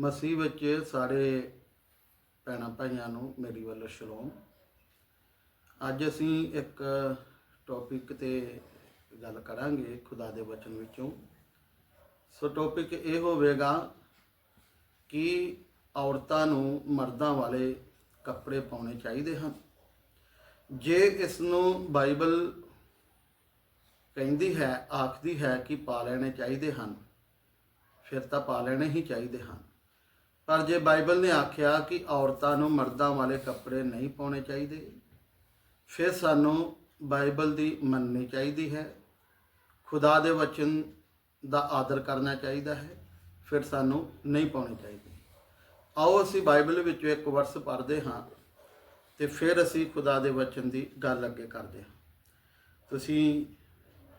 ਮਸੀਹ ਵਿੱਚ ਸਾਰੇ ਭੈਣਾਂ ਭਾਈਆਂ ਨੂੰ ਮੇਰੀ ਵੱਲੋਂ ਸ਼ਲੋਮ। ਅੱਜ ਅਸੀਂ ਇੱਕ ਟੌਪਿਕ ਤੇ ਗੱਲ ਕਰਾਂਗੇ ਖੁਦਾ ਦੇ ਵਚਨ ਵਿੱਚੋਂ। ਸੋ ਟੌਪਿਕ ਇਹ ਹੋਵੇਗਾ ਕਿ ਔਰਤਾਂ ਨੂੰ ਮਰਦਾਂ ਵਾਲੇ ਕੱਪੜੇ ਪਾਉਣੇ ਚਾਹੀਦੇ ਹਨ। ਜੇ ਇਸ ਨੂੰ ਬਾਈਬਲ ਕਹਿੰਦੀ ਹੈ, ਆਖਦੀ ਹੈ ਕਿ ਪਾ ਲੈਣੇ ਚਾਹੀਦੇ ਹਨ, ਫਿਰ ਤਾਂ ਪਾ ਲੈਣੇ ਹੀ ਚਾਹੀਦੇ ਹਨ। ਪਰ ਜੇ ਬਾਈਬਲ ਨੇ ਆਖਿਆ ਕਿ ਔਰਤਾਂ ਨੂੰ ਮਰਦਾਂ ਵਾਲੇ ਕੱਪੜੇ ਨਹੀਂ ਪਾਉਣੇ ਚਾਹੀਦੇ, ਫਿਰ ਸਾਨੂੰ ਬਾਈਬਲ ਦੀ ਮੰਨਣੀ ਚਾਹੀਦੀ ਹੈ। ਖੁਦਾ ਦੇ ਵਚਨ ਦਾ ਆਦਰ ਕਰਨਾ ਚਾਹੀਦਾ ਹੈ, ਫਿਰ ਸਾਨੂੰ ਨਹੀਂ ਪਾਉਣੇ ਚਾਹੀਦੇ। ਆਓ ਅਸੀਂ ਬਾਈਬਲ ਵਿੱਚੋਂ ਇੱਕ ਵਰਸ ਪੜ੍ਹਦੇ ਹਾਂ ਤੇ ਫਿਰ ਅਸੀਂ ਖੁਦਾ ਦੇ ਵਚਨ ਦੀ ਗੱਲ ਅੱਗੇ ਕਰਦੇ ਹਾਂ। ਤੁਸੀਂ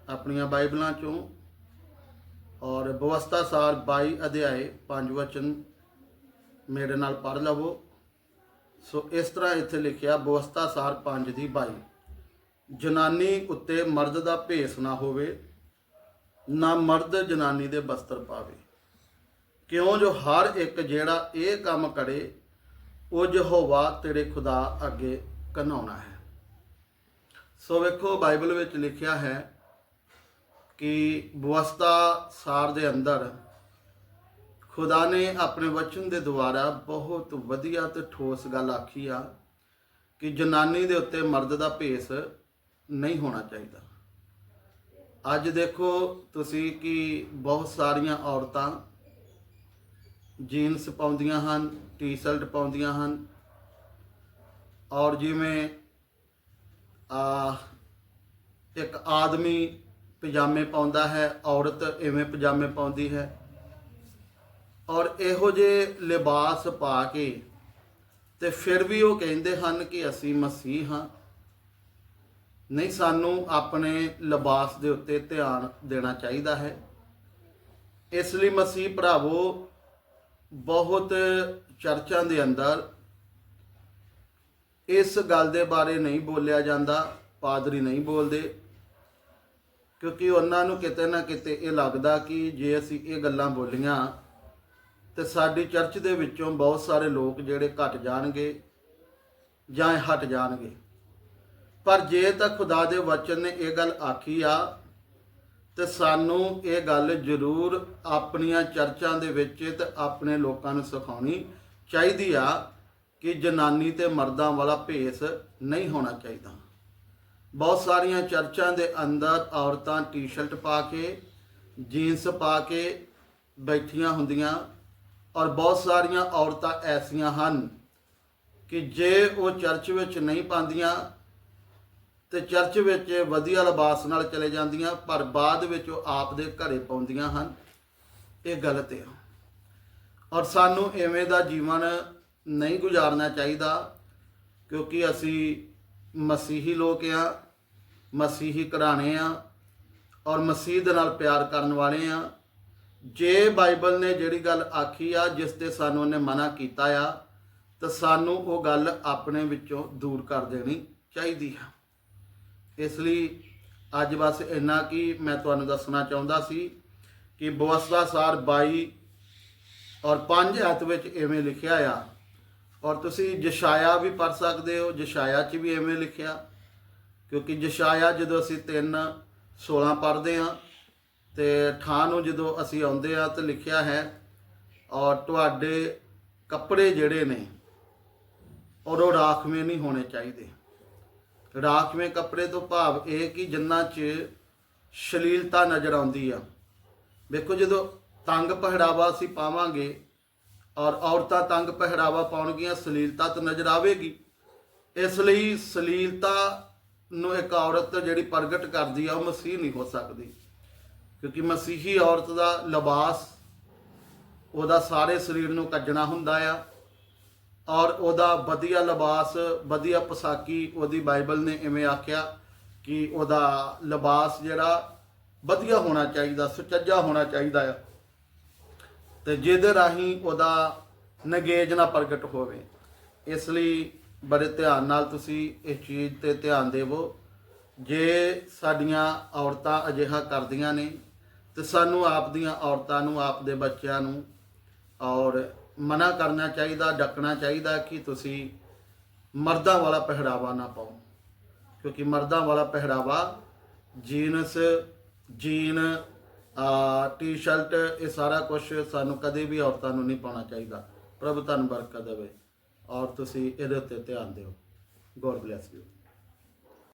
ਆਪਣੀਆਂ ਬਾਈਬਲਾਂ ਚੋਂ ਔਰ ਬਵਸਤਾ ਸਾਰ 22 ਅਧਿਆਏ 5 ਵਚਨ ਮੇਰੇ ਨਾਲ ਪੜ੍ਹ ਲਵੋ। ਸੋ ਇਸ ਤਰ੍ਹਾਂ ਇੱਥੇ ਲਿਖਿਆ ਬਵਸਤਾ ਸਾਰ 5 ਦੀ 22 ਜਨਾਨੀ ਉੱਤੇ ਮਰਦ ਦਾ ਭੇਸ ਨਾ ਹੋਵੇ, ਨਾ ਮਰਦ ਜਨਾਨੀ ਦੇ ਬਸਤਰ ਪਾਵੇ। ਕਿਉਂ ਜੋ ਹਰ ਇੱਕ ਜਿਹੜਾ ਇਹ ਕੰਮ ਕਰੇ, ਉਹ ਯਹੋਵਾ ਤੇਰੇ ਖੁਦਾ ਅੱਗੇ ਕਨਾਉਣਾ ਹੈ। ਸੋ ਵੇਖੋ, ਬਾਈਬਲ ਵਿੱਚ ਲਿਖਿਆ ਹੈ ਕਿ ਬਵਸਤਾ ਸਾਰ ਦੇ ਅੰਦਰ ਖੁਦਾ ਨੇ ਆਪਣੇ ਵਚਨ ਦੇ ਦੁਆਰਾ ਬਹੁਤ ਵਧੀਆ ਤੇ ਠੋਸ ਗੱਲ ਆਖੀ ਆ ਕਿ ਜਨਾਨੀ ਦੇ ਉੱਤੇ ਮਰਦ ਦਾ ਭੇਸ ਨਹੀਂ ਹੋਣਾ ਚਾਹੀਦਾ। ਅੱਜ ਦੇਖੋ ਤੁਸੀਂ ਕਿ ਬਹੁਤ ਸਾਰੀਆਂ ਔਰਤਾਂ ਜੀਨਸ ਪਾਉਂਦੀਆਂ ਹਨ, ਟੀ-ਸ਼ਰਟ ਪਾਉਂਦੀਆਂ ਹਨ ਔਰ ਜਿਵੇਂ ਆ ਇੱਕ ਆਦਮੀ ਪਜਾਮੇ ਪਾਉਂਦਾ ਹੈ, ਔਰਤ ਐਵੇਂ ਪਜਾਮੇ ਪਾਉਂਦੀ ਹੈ। ਔਰ ਇਹੋ ਜਿਹੇ ਲਿਬਾਸ ਪਾ ਕੇ ਤੇ ਫਿਰ ਵੀ ਉਹ ਕਹਿੰਦੇ ਹਨ ਕਿ ਅਸੀਂ ਮਸੀਹ ਹਾਂ। ਨਹੀਂ, ਸਾਨੂੰ ਆਪਣੇ ਲਿਬਾਸ ਦੇ ਉੱਤੇ ਧਿਆਨ ਦੇਣਾ ਚਾਹੀਦਾ ਹੈ। ਇਸ ਲਈ ਮਸੀਹ ਭਰਾਵੋ, ਬਹੁਤ ਚਰਚਾਂ ਦੇ ਅੰਦਰ ਇਸ ਗੱਲ ਦੇ ਬਾਰੇ ਨਹੀਂ ਬੋਲਿਆ ਜਾਂਦਾ, ਪਾਦਰੀ ਨਹੀਂ ਬੋਲਦੇ, ਕਿਉਂਕਿ ਉਹਨਾਂ ਨੂੰ ਕਿਤੇ ਨਾ ਕਿਤੇ ਇਹ ਲੱਗਦਾ ਕਿ ਜੇ ਅਸੀਂ ਇਹ ਗੱਲਾਂ ਬੋਲੀਆਂ ਤੇ ਸਾਡੀ ਚਰਚ ਦੇ ਵਿੱਚੋਂ ਬਹੁਤ ਸਾਰੇ ਲੋਕ ਜਿਹੜੇ ਘਟ ਜਾਣਗੇ ਜਾਂ ਹਟ ਜਾਣਗੇ। ਪਰ ਜੇ ਤਾਂ ਖੁਦਾ ਦੇ ਵਚਨ ਨੇ ਇਹ ਗੱਲ ਆਖੀ ਆ, ਤੇ ਸਾਨੂੰ ਇਹ ਗੱਲ ਜ਼ਰੂਰ ਆਪਣੀਆਂ ਚਰਚਾਂ ਦੇ ਵਿੱਚ ਤੇ ਆਪਣੇ ਲੋਕਾਂ ਨੂੰ ਸਿਖਾਉਣੀ ਚਾਹੀਦੀ ਆ ਕਿ ਜਨਾਨੀ ਤੇ ਮਰਦਾਂ ਵਾਲਾ ਭੇਸ ਨਹੀਂ ਹੋਣਾ ਚਾਹੀਦਾ। ਬਹੁਤ ਸਾਰੀਆਂ ਚਰਚਾਂ ਦੇ ਅੰਦਰ ਔਰਤਾਂ ਟੀ-ਸ਼ਰਟ ਪਾ ਕੇ, ਜੀਨਸ ਪਾ ਕੇ ਬੈਠੀਆਂ ਹੁੰਦੀਆਂ ਔਰ ਬਹੁਤ ਸਾਰੀਆਂ ਔਰਤਾਂ ਐਸੀਆਂ ਹਨ ਕਿ ਜੇ ਉਹ ਚਰਚ ਵਿੱਚ ਨਹੀਂ ਪਾਉਂਦੀਆਂ ਤੇ ਚਰਚ ਵਿੱਚ ਵਧੀਆ ਲਿਬਾਸ ਨਾਲ ਚਲੇ ਜਾਂਦੀਆਂ, ਪਰ ਬਾਅਦ ਵਿੱਚ ਉਹ ਆਪ ਦੇ ਘਰੇ ਪਾਉਂਦੀਆਂ ਹਨ। ਇਹ ਗਲਤ ਹੈ ਔਰ ਸਾਨੂੰ ਐਵੇਂ ਦਾ ਜੀਵਨ ਨਹੀਂ ਗੁਜ਼ਾਰਨਾ ਚਾਹੀਦਾ, ਕਿਉਂਕਿ ਅਸੀਂ ਮਸੀਹੀ ਲੋਕ ਆ, ਮਸੀਹੀ ਘਰਾਣੇ ਆ, ਔਰ ਮਸੀਹ ਦੇ ਨਾਲ ਪਿਆਰ ਕਰਨ ਵਾਲੇ ਆ। ਜੇ ਬਾਈਬਲ ਨੇ ਜਿਹੜੀ ਗੱਲ ਆਖੀ ਆ, ਜਿਸ ਤੇ ਸਾਨੂੰ ਉਹਨੇ ਮਨਾ ਕੀਤਾ ਆ, ਤਾਂ ਸਾਨੂੰ ਉਹ ਗੱਲ ਆਪਣੇ ਵਿੱਚੋਂ ਦੂਰ ਕਰ ਦੇਣੀ ਚਾਹੀਦੀ ਆ। ਇਸ ਲਈ ਅੱਜ ਬਸ ਇੰਨਾ ਕਿ ਮੈਂ ਤੁਹਾਨੂੰ ਦੱਸਣਾ ਚਾਹੁੰਦਾ ਸੀ ਕਿ ਬਵਸਵਾ ਸਾਰ 22 ਔਰ 5 ਹੱਥ ਵਿੱਚ ਐਵੇਂ ਲਿਖਿਆ ਆ। ਔਰ ਤੁਸੀਂ ਜਸ਼ਾਇਆ ਵੀ ਪੜ ਸਕਦੇ ਹੋ ਜਸ਼ਾਇਆ 'ਚ ਵੀ ਐਵੇਂ ਲਿਖਿਆ, ਕਿਉਂਕਿ ਜਸ਼ਾਇਆ ਜਦੋਂ ਅਸੀਂ 3 16 ਪੜ੍ਹਦੇ ਹਾਂ ਤੇ ਠਾਂ ਨੂੰ ਜਦੋਂ ਅਸੀਂ ਆਉਂਦੇ ਆ ਤੇ ਲਿਖਿਆ ਹੈ, ਔਰ ਤੁਹਾਡੇ ਕੱਪੜੇ ਜਿਹੜੇ ਨੇ, ਔਰ ਉਹ ਰਾਖਵੇਂ ਨਹੀਂ ਹੋਣੇ ਚਾਹੀਦੇ। ਰਾਖਵੇਂ ਕੱਪੜੇ ਤੋਂ ਭਾਵ ਇਹ ਕਿ ਜਿੰਨਾਂ 'ਚ ਸ਼ਲੀਲਤਾ ਨਜ਼ਰ ਆਉਂਦੀ ਆ। ਵੇਖੋ ਜਦੋਂ ਤੰਗ ਪਹਿਰਾਵਾ ਅਸੀਂ ਪਾਵਾਂਗੇ, ਔਰ ਔਰਤਾਂ ਤੰਗ ਪਹਿਰਾਵਾ ਪਾਉਣਗੀਆਂ, ਸਲੀਲਤਾ ਤਾਂ ਨਜ਼ਰ ਆਵੇਗੀ। ਇਸ ਲਈ ਸਲੀਲਤਾ ਨੂੰ ਇੱਕ ਔਰਤ ਜਿਹੜੀ ਪ੍ਰਗਟ ਕਰਦੀ ਆ, ਉਹ ਮਸੀਹ ਨਹੀਂ ਹੋ ਸਕਦੀ। ਕਿਉਂਕਿ ਮਸੀਹੀ ਔਰਤ ਦਾ ਲਿਬਾਸ ਉਹਦਾ ਸਾਰੇ ਸਰੀਰ ਨੂੰ ਕੱਜਣਾ ਹੁੰਦਾ ਆ ਔਰ ਉਹਦਾ ਵਧੀਆ ਲਿਬਾਸ, ਵਧੀਆ ਪਸਾਕੀ ਉਹਦੀ ਬਾਈਬਲ ਨੇ ਐਵੇਂ ਆਖਿਆ ਕਿ ਉਹਦਾ ਲਿਬਾਸ ਜਿਹੜਾ ਵਧੀਆ ਹੋਣਾ ਚਾਹੀਦਾ, ਸੁਚੱਜਾ ਹੋਣਾ ਚਾਹੀਦਾ ਆ। ਤੇ ਜਿਹਦੇ ਰਾਹੀਂ ਉਹਦਾ ਨਗੇਜ ਨਾ ਪ੍ਰਗਟ ਹੋਵੇ। ਇਸ ਲਈ ਬੜੇ ਧਿਆਨ ਨਾਲ ਤੁਸੀਂ ਇਸ ਚੀਜ਼ ਤੇ ਧਿਆਨ ਦੇਵੋ। ਜੇ ਸਾਡੀਆਂ ਔਰਤਾਂ ਅਜਿਹਾ ਕਰਦੀਆਂ ਨੇ ਤੇ ਸਾਨੂੰ ਆਪ ਦੀਆਂ ਔਰਤਾਂ ਨੂੰ, ਆਪ ਦੇ ਬੱਚਿਆਂ ਨੂੰ ਔਰ ਮਨਾ ਕਰਨਾ ਚਾਹੀਦਾ, ਡੱਕਣਾ ਚਾਹੀਦਾ ਕਿ ਤੁਸੀਂ ਮਰਦਾਂ ਵਾਲਾ ਪਹਿਰਾਵਾ ਨਾ ਪਾਓ। ਕਿਉਂਕਿ ਮਰਦਾਂ ਵਾਲਾ ਪਹਿਰਾਵਾ ਜੀਨਸ, ਜੀਨ, ਆ, ਟੀ-ਸ਼ਰਟ, ਇਹ ਸਾਰਾ ਕੁਝ ਸਾਨੂੰ ਕਦੇ ਵੀ ਔਰਤਾਂ ਨੂੰ ਨਹੀਂ ਪਾਉਣਾ ਚਾਹੀਦਾ। ਪ੍ਰਭੂ ਤੁਹਾਨੂੰ ਬਰਕਤ ਦੇਵੇ ਔਰ ਤੁਸੀਂ ਇਹਦੇ ਉੱਤੇ ਧਿਆਨ ਦਿਓ। God bless you